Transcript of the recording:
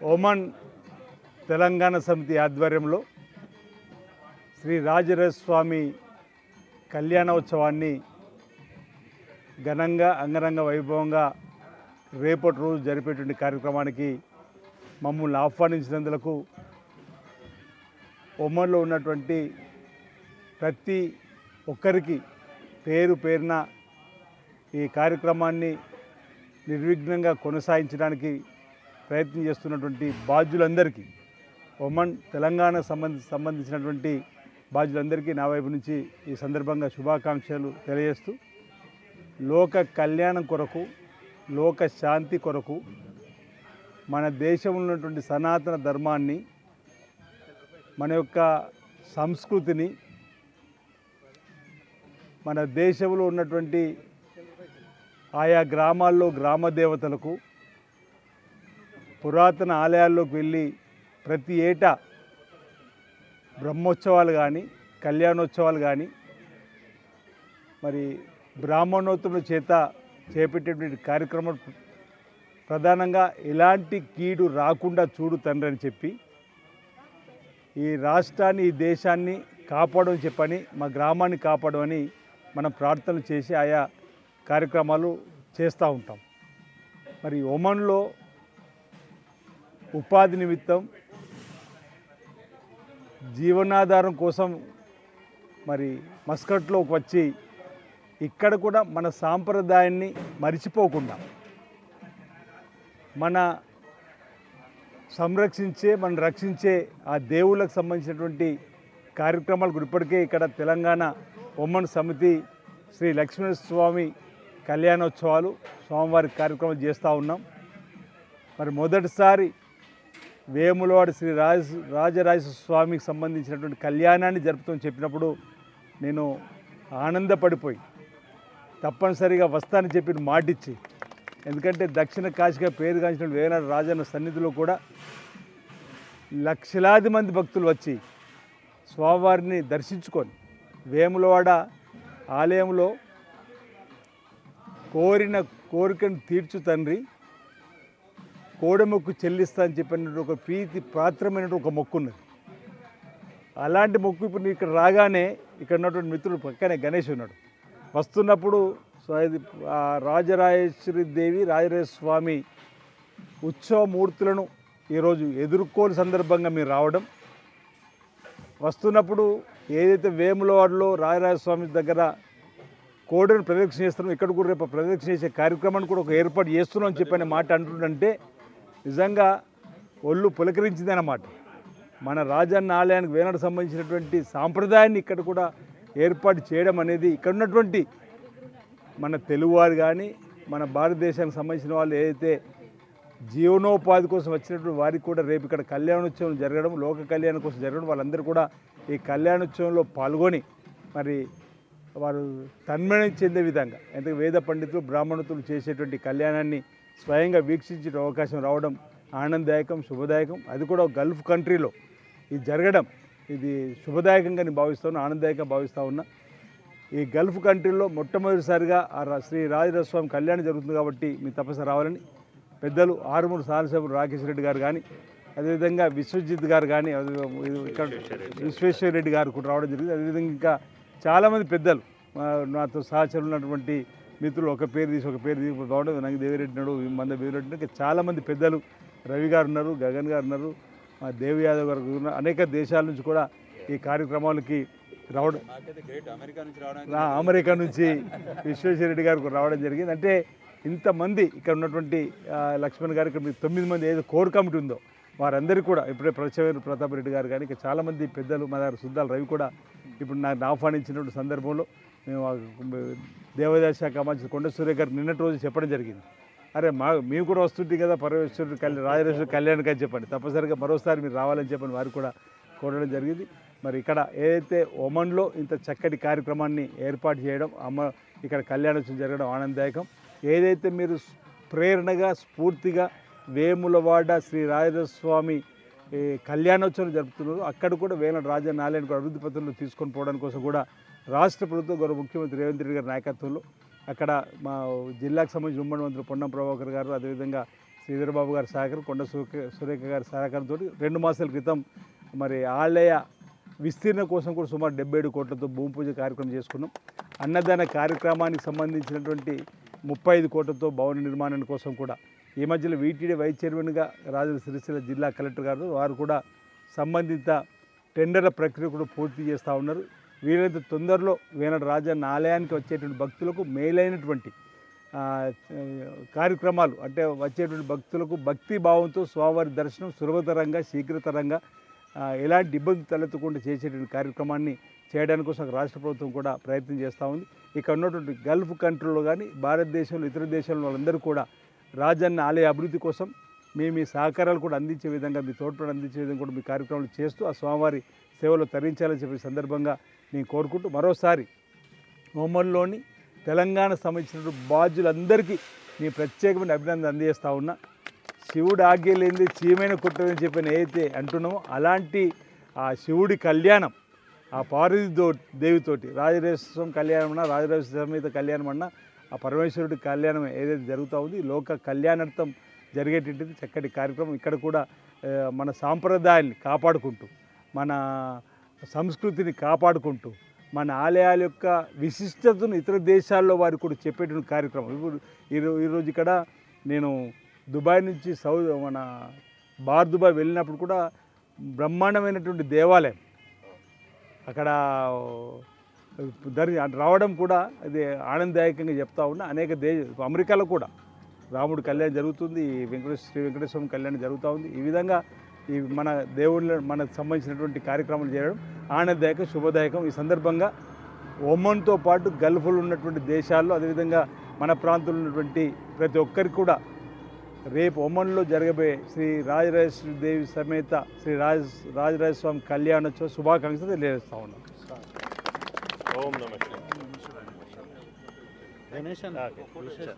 Oman Telangana సమితి ఆధ్వర్యంలో శ్రీ రాజరాజస్వామి కళ్యాణోత్సవాన్ని ఘనంగా అంగరంగ వైభవంగా రేపటి రోజు జరిపేటువంటి కార్యక్రమానికి మమ్మల్ని ఆహ్వానించినందులకు ఒమన్లో ఉన్నటువంటి ప్రతి ఒక్కరికి పేరు పేరున ఈ కార్యక్రమాన్ని నిర్విఘ్నంగా కొనసాగించడానికి ప్రయత్నం చేస్తున్నటువంటి బాధ్యులందరికీ ఒమన్ తెలంగాణ సంబంధి సంబంధించినటువంటి బాధ్యులందరికీ నా వైపు నుంచి ఈ సందర్భంగా శుభాకాంక్షలు తెలియజేస్తూ లోక కళ్యాణం కొరకు లోక శాంతి కొరకు మన దేశంలో ఉన్నటువంటి సనాతన ధర్మాన్ని మన యొక్క సంస్కృతిని మన దేశంలో ఉన్నటువంటి ఆయా గ్రామాల్లో గ్రామ దేవతలకు పురాతన ఆలయాల్లోకి వెళ్ళి ప్రతి ఏటా బ్రహ్మోత్సవాలు కానీ కళ్యాణోత్సవాలు కానీ మరి బ్రాహ్మణోత్తముల చేత చేపట్టేటువంటి కార్యక్రమం ప్రధానంగా ఎలాంటి కీడు రాకుండా చూడు తండ్రి అని చెప్పి ఈ రాష్ట్రాన్ని ఈ దేశాన్ని కాపాడమని చెప్పని మా గ్రామాన్ని కాపాడమని మనం ప్రార్థనలు చేసి ఆయా కార్యక్రమాలు చేస్తూ ఉంటాం. మరి ఒమన్లో ఉపాధి నిమిత్తం జీవనాధారం కోసం మరి మస్కట్లోకి వచ్చి ఇక్కడ కూడా మన సాంప్రదాయాన్ని మరిచిపోకుండా మన సంరక్షించే మనం రక్షించే ఆ దేవుళ్ళకు సంబంధించినటువంటి కార్యక్రమాలకు ఇప్పటికే ఇక్కడ తెలంగాణ ఉమ్మన్ సమితి శ్రీ లక్ష్మణ స్వామి కళ్యాణోత్సవాలు స్వామివారి కార్యక్రమాలు చేస్తూ ఉన్నాం. మరి మొదటిసారి వేములవాడ శ్రీ రాజ రాజరాజ స్వామికి సంబంధించినటువంటి కళ్యాణాన్ని జరుపుతామని చెప్పినప్పుడు నేను ఆనందపడిపోయి తప్పనిసరిగా వస్తానని చెప్పిన మాటిచ్చి ఎందుకంటే దక్షిణ కాశీగా పేరుగాంచిన వేనాడు రాజన్న సన్నిధిలో కూడా లక్షలాది మంది భక్తులు వచ్చి స్వామివారిని దర్శించుకొని వేములవాడ ఆలయంలో కోరిన కోరికను తీర్చు తండ్రి కోడెమొక్కు చెల్లిస్తా అని చెప్పినట్టు ఒక ప్రీతి పాత్రమైనటువంటి ఒక మొక్కు ఉన్నది అలాంటి మొక్కు ఇప్పుడు నేను ఇక్కడ రాగానే ఇక్కడ ఉన్నటువంటి మిత్రుడు పక్కనే గణేష్ ఉన్నాడు. వస్తున్నప్పుడు సో ఇది రాజరాజేశ్వరి దేవి రాజరాజేశ్వర స్వామి ఉత్సవ మూర్తులను ఈరోజు ఎదుర్కోని సందర్భంగా మీరు రావడం. వస్తున్నప్పుడు ఏదైతే వేములవాడలో రాజరాజ స్వామి దగ్గర కోడను ప్రదక్షిణ చేస్తున్నాం ఇక్కడ కూడా రేపు ప్రదక్షిణ చేసే కార్యక్రమాన్ని కూడా ఒక ఏర్పాటు చేస్తున్నాం అని చెప్పిన మాట అంటుండంటే నిజంగా ఒళ్ళు పులకరించిందన్నమాట. మన రాజన్న ఆలయానికి వేనాడు సంబంధించినటువంటి సాంప్రదాయాన్ని ఇక్కడ కూడా ఏర్పాటు చేయడం అనేది ఇక్కడ ఉన్నటువంటి మన తెలుగువారు కానీ మన భారతదేశానికి సంబంధించిన వాళ్ళు ఏదైతే జీవనోపాధి కోసం వచ్చినటువంటి వారికి కూడా రేపు ఇక్కడ కళ్యాణోత్సవం జరగడం లోక కళ్యాణం కోసం జరగడం వాళ్ళందరూ కూడా ఈ కళ్యాణోత్సవంలో పాల్గొని మరి వారు తన్మయం చెందే విధంగా ఎందుకంటే వేద పండితులు బ్రాహ్మణుతులు చేసేటువంటి కళ్యాణాన్ని స్వయంగా వీక్షించే అవకాశం రావడం ఆనందదాయకం శుభదాయకం. అది కూడా గల్ఫ్ కంట్రీలో ఇది జరగడం ఇది శుభదాయకంగా నేను భావిస్తాను ఆనందదాయకంగా భావిస్తూ ఉన్నా. ఈ గల్ఫ్ కంట్రీలో మొట్టమొదటిసారిగా శ్రీ రాజరాజస్వామి కళ్యాణం జరుగుతుంది కాబట్టి మీ తప్పనిసరి రావాలని పెద్దలు ఆరుమూరు సారసభ్యులు రాకేష్ రెడ్డి గారు కానీ అదేవిధంగా విశ్వజిత్ గారు కానీ ఇక్కడ విశ్వేశ్వర రెడ్డి గారు కూడా రావడం జరిగింది. అదేవిధంగా ఇంకా చాలామంది పెద్దలు నాతో సహచరులు ఉన్నటువంటి మిత్రులు ఒక పేరు తీసి ఒక పేరు తీసి నాకు దేవిరెడ్డి ఉన్నాడు మంద. ఇంకా చాలామంది పెద్దలు రవి గారు ఉన్నారు గగన్ గారు ఉన్నారు ఆ, దేవి యాదవ్ గారు ఉన్నారు. అనేక దేశాల నుంచి కూడా ఈ కార్యక్రమాలకి రావడం అమెరికా నుంచి విశ్వేశ్వర రెడ్డి గారికి రావడం జరిగింది. అంటే ఇంతమంది ఇక్కడ ఉన్నటువంటి లక్ష్మణ్ గారు ఇక్కడ తొమ్మిది మంది ఏదో కోర్ కమిటీ ఉందో వారందరికీ కూడా ఇప్పుడే ప్రచవేరు ప్రతాప్ రెడ్డి గారు కానీ ఇంకా చాలామంది పెద్దలు మా దగ్గర సుద్దాల రవి కూడా ఇప్పుడు నాకు ఆహ్వానించినటువంటి సందర్భంలో మేము ఆ దేవాదాయ శాఖ మంత్రి కొండ సూర్య గారు నిన్నటి రోజు చెప్పడం జరిగింది. అరే మా మేము కూడా వస్తుంటే కదా పరమేశ్వరుడు కళ్యాణ్ రాజరేశ్వరుడు కళ్యాణ్కి అని చెప్పండి. తప్పనిసరిగా మరోసారి మీరు రావాలని చెప్పని వారు కూడా కోరడం జరిగింది. మరి ఇక్కడ ఏదైతే ఒమన్లో ఇంత చక్కటి కార్యక్రమాన్ని ఏర్పాటు చేయడం అమ్మ ఇక్కడ కళ్యాణోత్సవం జరగడం ఆనందదాయకం. ఏదైతే మీరు ప్రేరణగా స్ఫూర్తిగా వేములవాడ శ్రీ రాజస్వామి కళ్యాణోత్సవం జరుపుతున్నారు అక్కడ కూడా వేల రాజన్న ఆలయానికి అభివృద్ధి పత్రంలో తీసుకొని పోవడానికి కోసం కూడా రాష్ట్ర ప్రభుత్వం గౌరవ ముఖ్యమంత్రి రేవంత్ రెడ్డి గారి నాయకత్వంలో అక్కడ మా జిల్లాకు సంబంధించిన ఉమ్మడి మంత్రి పొన్నం ప్రభాకర్ గారు అదేవిధంగా శ్రీధర్ బాబు గారి సహకారం కొండ సురేఖ సురేఖ గారి సహకారంతో రెండు మాసాల క్రితం మరి ఆలయ విస్తీర్ణ కోసం కూడా సుమారు డెబ్బై ఏడు కోట్లతో భూమి పూజ కార్యక్రమం చేసుకున్నాం. అన్నదాన కార్యక్రమానికి సంబంధించినటువంటి ముప్పై ఐదు కోట్లతో భవన నిర్మాణం కోసం కూడా ఈ మధ్యలో వీటీడీ వైస్ చైర్మన్గా రాజుల సిరిసిల్ల జిల్లా కలెక్టర్ గారు వారు కూడా సంబంధిత టెండర్ల ప్రక్రియ కూడా పూర్తి చేస్తూ ఉన్నారు. వీలైనంత తొందరలో వేనాడు రాజన్న ఆలయానికి వచ్చేటువంటి భక్తులకు మేలైనటువంటి కార్యక్రమాలు అంటే వచ్చేటువంటి భక్తులకు భక్తి భావంతో స్వామివారి దర్శనం సులభతరంగా శీఘ్రతరంగా ఎలాంటి ఇబ్బంది తలెత్తకుండా చేసేటువంటి కార్యక్రమాన్ని చేయడానికి కోసం రాష్ట్ర ప్రభుత్వం కూడా ప్రయత్నం చేస్తూ ఉంది. ఇక్కడ ఉన్నటువంటి గల్ఫ్ కంట్రీలో కానీ భారతదేశంలో ఇతర దేశంలో వాళ్ళందరూ కూడా రాజన్న ఆలయ అభివృద్ధి కోసం మీ మీ సహకారాలు కూడా అందించే విధంగా మీ తోడ్పాటు అందించే విధంగా కూడా మీ కార్యక్రమాలు చేస్తూ ఆ స్వామివారి సేవలో తరించాలని చెప్పిన సందర్భంగా నేను కోరుకుంటూ మరోసారి ఒమన్లోని తెలంగాణ సంబంధించిన బాధ్యులందరికీ నేను ప్రత్యేకమైన అభినందన అందజేస్తూ ఉన్నా. శివుడు ఆజ్ఞ చీమైన కుట్టదని చెప్పిన ఏదైతే అంటున్నామో అలాంటి ఆ శివుడి కళ్యాణం ఆ పార్వతి దేవితోటి రాజరాజేశ్వరం కళ్యాణం అన్నా రాజరాజేశ్వర సమేత కళ్యాణం అన్నా ఆ పరమేశ్వరుడి కళ్యాణం ఏదైతే జరుగుతూ ఉంది లోక కళ్యాణార్థం జరిగేటటువంటిది చక్కటి కార్యక్రమం. ఇక్కడ కూడా మన సాంప్రదాయాన్ని కాపాడుకుంటూ మన సంస్కృతిని కాపాడుకుంటూ మన ఆలయాల యొక్క విశిష్టతను ఇతర దేశాల్లో వారికి కూడా చెప్పేటువంటి కార్యక్రమం. ఇప్పుడు ఈరోజు ఇక్కడ నేను దుబాయ్ నుంచి సౌదీ మన బార్ దుబాయ్ వెళ్ళినప్పుడు కూడా బ్రహ్మాండమైనటువంటి దేవాలయం. అక్కడ దరి రావడం కూడా అది ఆనందదాయకంగా చెప్తా ఉన్నా. అనేక దేశ అమెరికాలో కూడా రాముడు కళ్యాణం జరుగుతుంది ఈ వెంకటేశ్వర శ్రీ వెంకటేశ్వరం కళ్యాణం జరుగుతూ ఉంది. ఈ విధంగా ఈ మన దేవుళ్ళ మనకు సంబంధించినటువంటి కార్యక్రమాలు చేయడం ఆనందదాయకం శుభదాయకం. ఈ సందర్భంగా ఒమన్తో పాటు గల్ఫ్లో ఉన్నటువంటి దేశాల్లో అదేవిధంగా మన ప్రాంతంలో ఉన్నటువంటి ప్రతి ఒక్కరికి కూడా రేపు ఒమన్లో జరగబోయే శ్రీ రాజరాజేశ్వరి దేవి సమేత శ్రీ రాజ రాజరాజ స్వామి కళ్యాణోత్సవ శుభాకాంక్షలు తెలియజేస్తా ఉన్నాం. ఓం నమ గణేష్ అన్న